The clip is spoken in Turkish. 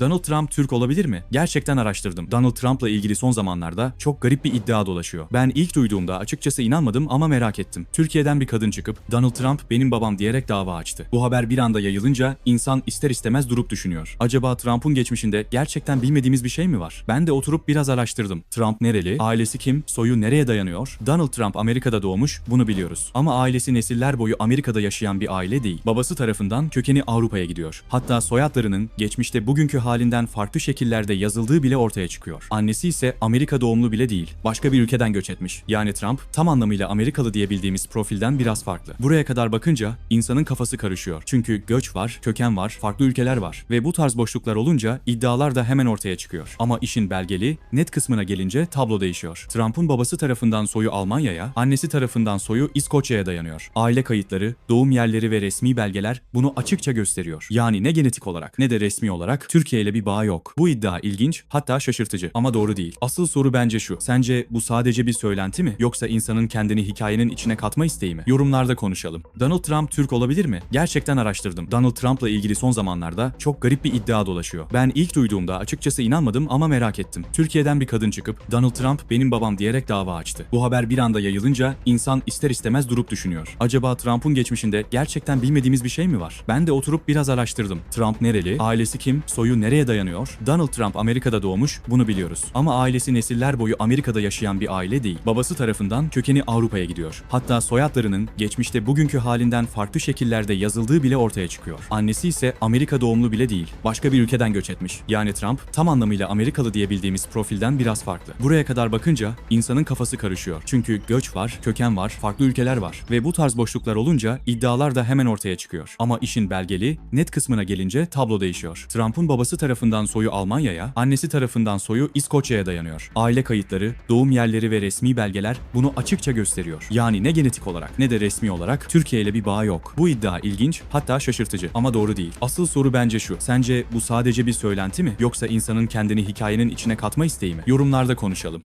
Donald Trump Türk olabilir mi? Gerçekten araştırdım. Donald Trump'la ilgili son zamanlarda çok garip bir iddia dolaşıyor. Ben ilk duyduğumda açıkçası inanmadım ama merak ettim. Türkiye'den bir kadın çıkıp Donald Trump benim babam diyerek dava açtı. Bu haber bir anda yayılınca insan ister istemez durup düşünüyor. Acaba Trump'un geçmişinde gerçekten bilmediğimiz bir şey mi var? Ben de oturup biraz araştırdım. Trump nereli? Ailesi kim? Soyu nereye dayanıyor? Donald Trump Amerika'da doğmuş, bunu biliyoruz. Ama ailesi nesiller boyu Amerika'da yaşayan bir aile değil. Babası tarafından kökeni Avrupa'ya gidiyor. Hatta soyadlarının geçmişte bugünkü halinden farklı şekillerde yazıldığı bile ortaya çıkıyor. Annesi ise Amerika doğumlu bile değil. Başka bir ülkeden göç etmiş. Yani Trump tam anlamıyla Amerikalı diye bildiğimiz profilden biraz farklı. Buraya kadar bakınca insanın kafası karışıyor. Çünkü göç var, köken var, farklı ülkeler var. Ve bu tarz boşluklar olunca iddialar da hemen ortaya çıkıyor. Ama işin belgeli, net kısmına gelince tablo değişiyor. Trump'un babası tarafından soyu Almanya'ya, annesi tarafından soyu İskoçya'ya dayanıyor. Aile kayıtları, doğum yerleri ve resmi belgeler bunu açıkça gösteriyor. Yani ne genetik olarak ne de resmi olarak Türkiye ile bir bağ yok. Bu iddia ilginç, hatta şaşırtıcı ama doğru değil. Asıl soru bence şu. Sence bu sadece bir söylenti mi yoksa insanın kendini hikayenin içine katma isteği mi? Yorumlarda konuşalım. Donald Trump Türk olabilir mi? Gerçekten araştırdım. Donald Trump'la ilgili son zamanlarda çok garip bir iddia dolaşıyor. Ben ilk duyduğumda açıkçası inanmadım ama merak ettim. Türkiye'den bir kadın çıkıp Donald Trump benim babam diyerek dava açtı. Bu haber bir anda yayılınca insan ister istemez durup düşünüyor. Acaba Trump'un geçmişinde gerçekten bilmediğimiz bir şey mi var? Ben de oturup biraz araştırdım. Trump nereli? Ailesi kim? Soyu nereye dayanıyor? Donald Trump Amerika'da doğmuş, bunu biliyoruz. Ama ailesi nesiller boyu Amerika'da yaşayan bir aile değil. Babası tarafından kökeni Avrupa'ya gidiyor. Hatta soyadlarının geçmişte bugünkü halinden farklı şekillerde yazıldığı bile ortaya çıkıyor. Annesi ise Amerika doğumlu bile değil. Başka bir ülkeden göç etmiş. Yani Trump tam anlamıyla Amerikalı diye bildiğimiz profilden biraz farklı. Buraya kadar bakınca insanın kafası karışıyor. Çünkü göç var, köken var, farklı ülkeler var. Ve bu tarz boşluklar olunca iddialar da hemen ortaya çıkıyor. Ama işin belgeli, net kısmına gelince tablo değişiyor. Trump'un babası tarafından soyu Almanya'ya, annesi tarafından soyu İskoçya'ya dayanıyor. Aile kayıtları, doğum yerleri ve resmi belgeler bunu açıkça gösteriyor. Yani ne genetik olarak ne de resmi olarak Türkiye ile bir bağ yok. Bu iddia ilginç, hatta şaşırtıcı ama doğru değil. Asıl soru bence şu. Sence bu sadece bir söylenti mi yoksa insanın kendini hikayenin içine katma isteği mi? Yorumlarda konuşalım.